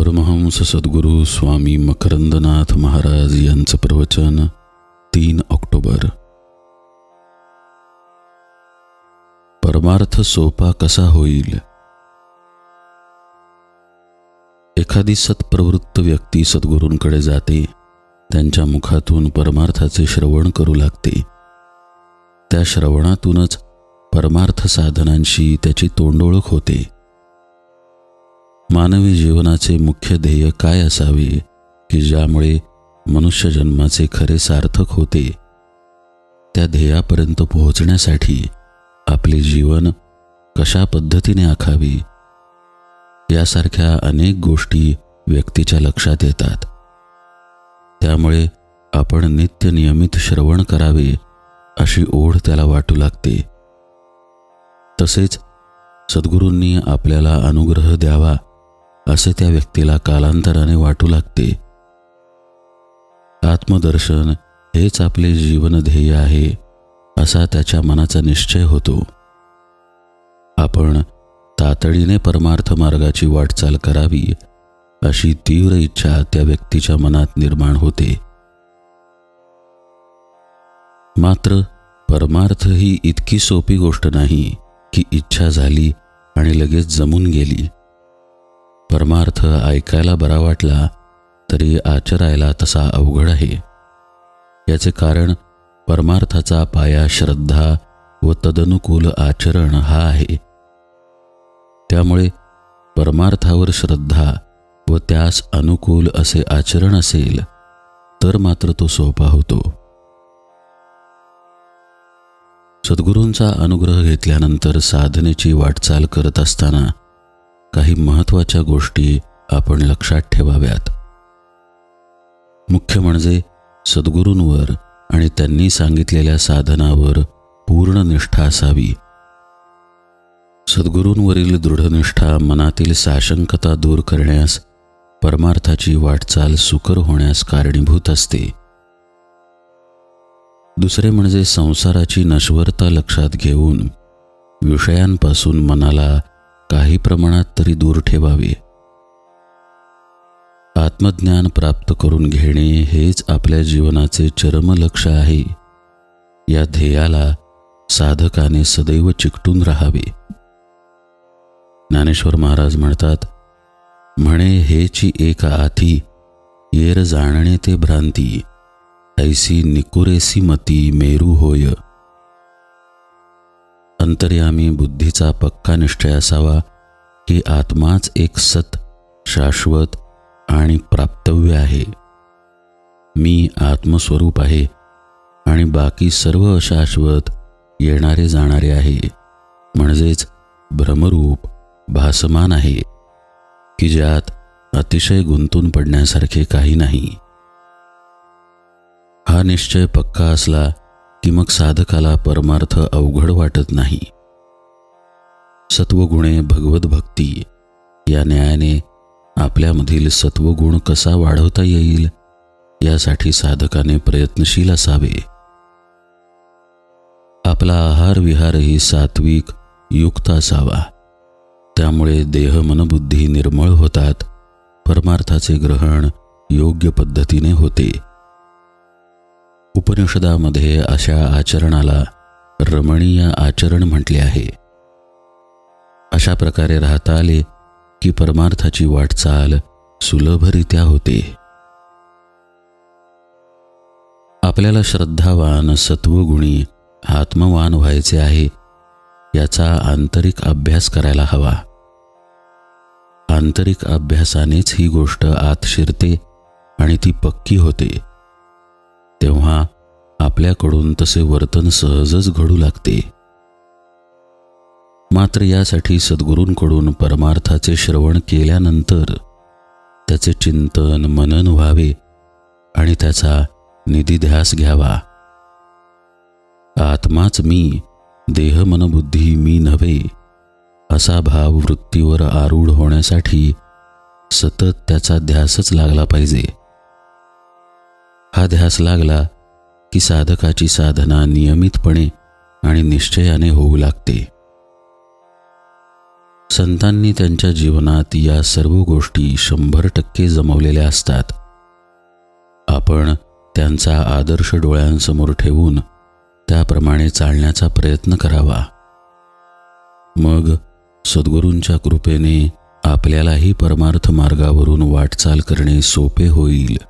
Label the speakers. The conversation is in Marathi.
Speaker 1: परमहंस सद्गुरू स्वामी मकरंदनाथ महाराज यांचं प्रवचन तीन ऑक्टोबर. परमार्थ सोपा कसा होईल? एखादी सत्प्रवृत्त व्यक्ती सद्गुरूंकडे जाते त्यांच्या मुखातून परमार्थाचे श्रवण करू लागते. त्या श्रवणातूनच परमार्थ साधनांशी त्याची तोंडओळख होते. मानवी जीवनाचे मुख्य ध्येय काय असावे की ज्यामुळे मनुष्य जन्माचे खरे सार्थक होते? त्या ध्येयापर्यंत पोहोचण्यासाठी आपले जीवन कशा पद्धतीने आखावे? यासारख्या अनेक गोष्टी व्यक्तीच्या लक्षात येतात. त्यामुळे आपण नित्य नियमित श्रवण करावे अशी ओढ त्याला वाटू लागते. तसेच सद्गुरूंनी आपल्याला अनुग्रह द्यावा असे त्या व्यक्तीला कालांतराने वाटू लागते. आत्मदर्शन हेच आपले जीवन ध्येय आहे असा त्याच्या मनाचा निश्चय होतो. आपण तातडीने परमार्थ मार्गाची वाटचाल करावी अशी तीव्र इच्छा त्या व्यक्तीच्या मनात निर्माण होते. मात्र परमार्थ ही इतकी सोपी गोष्ट नाही की इच्छा झाली आणि लगेच जमून गेली. परमार्थ ऐकायला बरा वाटला तरी आचरायला तसा अवघड आहे याचे कारण परमार्थाचा पाया श्रद्धा व तदनुकूल आचरण हा आहे. त्यामुळे परमार्थावर श्रद्धा व त्यास अनुकूल असे आचरण असेल तर मात्र तो सोपा होतो. सद्गुरूंचा अनुग्रह घेतल्यानंतर साधनेची वाटचाल करत असताना काही महत्त्वाच्या गोष्टी आपण लक्षात ठेवाव्यात. मुख्य म्हणजे सद्गुरूंवर आणि त्यांनी सांगितलेल्या साधनावर पूर्ण निष्ठा असावी. सद्गुरूंवरील दृढनिष्ठा मनातील साशंकता दूर करण्यास परमार्थाची वाटचाल सुकर होण्यास कारणीभूत असते. दुसरे म्हणजे संसाराची नश्वरता लक्षात घेऊन विषयांपासून मनाला काही प्रमाणात तरी दूर ठेवावे. आत्मज्ञान प्राप्त करून घेणे हेच आपल्या जीवनाचे चरम लक्ष आहे. या ध्येयाला साधकाने सदैव चिकटून राहावे. ज्ञानेश्वर महाराज म्हणतात म्हणे हेची एक आथी येर जाणणे ते भ्रांती ऐसी निकुरेसी मती मेरू होय. अंतर्यामी बुद्धीचा पक्का निश्चय असावा की आत्माच एक सत शाश्वत आणि प्राप्तव्य आहे. मी आत्मस्वरूप आहे आणि बाकी सर्व अशाश्वत येणारे जाणारे आहे. म्हणजेच भ्रमरूप भासमान आहे की ज्यात अतिशय गुंतून पडण्यासारखे काही नाही. हा निश्चय पक्का असला की मग साधकाला परमार्थ अवघड वाटत नाही. सत्वगुणे भगवत भक्ती या न्यायाने आपल्यामधील सत्वगुण कसा वाढवता येईल यासाठी साधकाने प्रयत्नशील असावे. आपला आहार विहारही सात्विक युक्त असावा. त्यामुळे देह मनबुद्धी निर्मळ होतात परमार्थाचे ग्रहण योग्य पद्धतीने होते. उपनिषदामध्ये अशा आचरणाला रमणीय आचरण म्हटले आहे. अशा प्रकारे राहता आले की परमार्थाची वाटचाल सुलभरित्या होते. आपल्याला श्रद्धावान सत्वगुणी आत्मवान व्हायचे आहे याचा आंतरिक अभ्यास करायला हवा. आंतरिक अभ्यासानेच ही गोष्ट आत शिरते आणि ती पक्की होते. तेव्हा आपल्याकडून तसे वर्तन सहजच घडू लागते. मात्र यासाठी सद्गुरूंकडून परमार्थाचे श्रवण केल्यानंतर त्याचे चिंतन मनन व्हावे आणि त्याचा निधिध्यास घ्यावा. आत्माच मी देह मनबुद्धी मी नव्हे असा भाव वृत्तीवर आरूढ होण्यासाठी सतत त्याचा ध्यासच लागला पाहिजे. हा ध्यास लागला की साधकाची साधना नियमितपणे आणि निश्चयाने होऊ लागते. संतांनी त्यांच्या जीवनात या सर्व गोष्टी शंभर टक्के जमवलेल्या असतात. आपण त्यांचा आदर्श डोळ्यांसमोर ठेवून त्याप्रमाणे चालण्याचा प्रयत्न करावा. मग सद्गुरूंच्या कृपेने आपल्यालाही परमार्थ मार्गावरून वाटचाल करणे सोपे होईल.